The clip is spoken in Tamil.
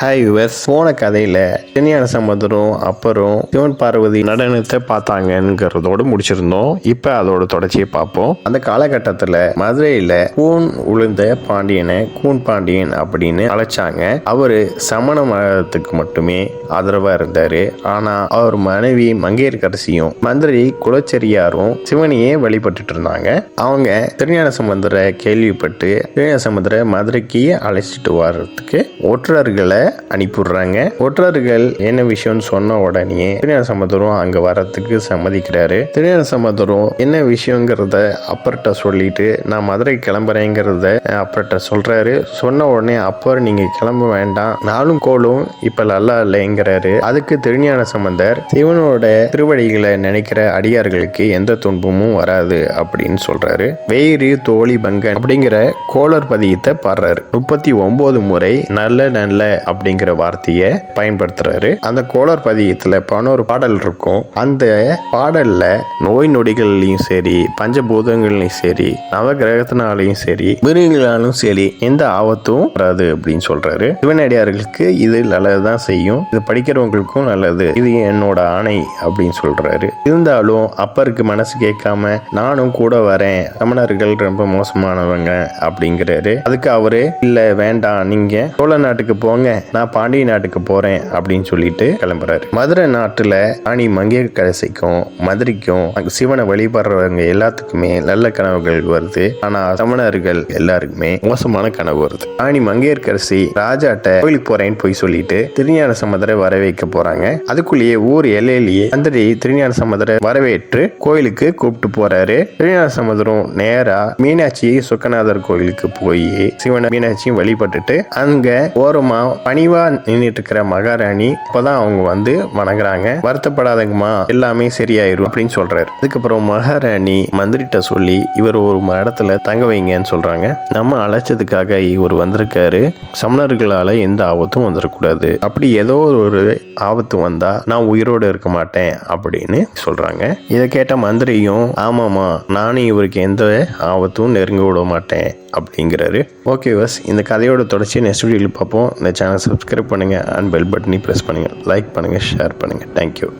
ஹாய் யுவர்ஸ் போன கதையில் சென்னியான சமுதரம் அப்புறம் சிவன் பார்வதி நடனத்தை பார்த்தாங்கங்கிறதோடு முடிச்சிருந்தோம். இப்போ அதோட தொடர்ச்சியை பார்ப்போம். அந்த காலகட்டத்தில் மதுரையில் கூன் உளுந்த பாண்டியனை கூன் பாண்டியன் அப்படின்னு அழைச்சாங்க. அவர் சமண மதத்துக்கு மட்டுமே ஆதரவாக இருந்தார். ஆனால் அவர் மனைவி மங்கையர்கரசியும் மந்திரி குலச்செரியாரும் சிவனையே வழிபட்டுட்டு இருந்தாங்க. அவங்க திருஞான சமுந்தரை கேள்விப்பட்டு திருஞான சமுந்தரை மதுரைக்கு அழைச்சிட்டு வர்றதுக்கு ஒற்றர்களை அனுப்பிடுறாங்க ஒற்றர்கள் என்ன விஷயம்னு சொன்ன உடனே திருஞான சம்பந்தரும் அங்க வரத்துக்கு சம்மதிக்கிறாரு. திருஞான சம்பந்தரும் என்ன விஷயங்கிறத அப்பர்கிட்ட சொல்லிட்டு நான் மதுரை கிளம்புறேங்கிறத அப்பர்கிட்ட சொல்றாரு. சொன்ன உடனே அப்பர் நீங்க கிளம்ப வேண்டாம். நாளும் கோளும் இப்ப நல்லா இல்லைங்கிறாரு. அதுக்கு திருஞான சம்பந்தர் சிவனோட திருவடிகளை நினைக்கிற அடியார்களுக்கு எந்த துன்பமும் வராது அப்படின்னு சொல்றாரு. வேறு தோழி பங்கன் அப்படிங்கிற கோளர் பதியத்தை பாடுறாரு. முப்பத்தி ஒன்பது முறை நல்ல நல்ல அப்படிங்கிற வார்த்தையை பயன்படுத்துறாரு. அந்த கோளர் பதியத்துல பதினோரு பாடல் இருக்கும். அந்த பாடல்ல நோய் நொடிகள்லையும் சரி பஞ்சபூதங்கள்லையும் சரி நவகிரகத்தினாலையும் சரி மிருகங்களாலும் சரி எந்த ஆபத்தும் வராது அப்படின்னு சொல்றாரு. சிவனடியார்களுக்கு இது நல்லதுதான் செய்யும். இது படிக்கிறவங்களுக்கும் நல்லது. இது என்னோட ஆணை அப்படின்னு சொல்றாரு. இருந்தாலும் அப்பருக்கு மனசு கேட்காம நானும் கூட வரேன். தமிழர்கள் ரொம்ப மோசமானவங்க அப்படிங்கிறாரு. அதுக்கு அவரு இல்ல வேண்டாம். நீங்க சோழ நாட்டுக்கு போங்க. நான் பாண்டிய நாட்டுக்கு போறேன் அப்படின்னு சொல்லிட்டு கிளம்புறாரு. மதுரை நாட்டுல ராணி மங்கையர்கரசிக்கும் மதுரைக்கும் சிவனை வழிபடுறவங்க எல்லாத்துக்குமே நல்ல கனவுகள் வருது. ஆனா சமணர்கள் எல்லாருக்குமே மோசமான கனவு வருது. ராணி மங்கையர்கரசி ராஜாட்ட கோயிலுக்கு போறேன்னு போய் சொல்லிட்டு திருஞான சமுதரை வரவேற்க போறாங்க. அதுக்குள்ளேயே ஊர் எல்லையிலேயே மந்திரி திருஞான சமுதரை வரவேற்று கோயிலுக்கு கூப்பிட்டு போறாரு. திருஞான சமுதரம் நேரா மீனாட்சி சுக்கநாதர் கோயிலுக்கு போய் சிவனை மீனாட்சியும் வழிபட்டுட்டு அங்க ஓரமா பணிவா நின்றுட்டு இருக்கிற மகாராணி இப்பதான் அவங்க வந்து வணங்குறாங்க. வருத்தப்படாதங்கம்மா எல்லாமே சரியாயிரும் அப்படின்னு சொல்றாரு. அதுக்கப்புறம் மகாராணி மந்திரிட்ட சொல்லி இவர் ஒரு இடத்துல தங்க வைங்கன்னு சொல்றாங்க. நம்ம அழைச்சதுக்காக இவர் வந்திருக்காரு. சமணர்களால எந்த ஆபத்தும் வந்துடக்கூடாது அப்படி ஏதோ ஒரு ஆபத்து வந்தா நான் உயிரோடு இருக்க மாட்டேன் அப்படின்னு சொல்றாங்க. இதை கேட்ட மந்திரியும் ஆமாமா நானும் இவருக்கு எந்த ஆபத்தும் நெருங்க விட மாட்டேன் அப்படிங்கிறாரு. ஓகே வஸ் இந்த கதையோட தொடர்ச்சி நெக்ஸ்ட் வீடியோவில் பார்ப்போம். இந்த சேனல் சப்ஸ்கிரைப் பண்ணுங்கள் அண்ட் பெல் பட்டனையும் ப்ரெஸ் பண்ணுங்கள் லைக் பண்ணுங்கள் ஷேர் பண்ணுங்கள் தேங்க்யூ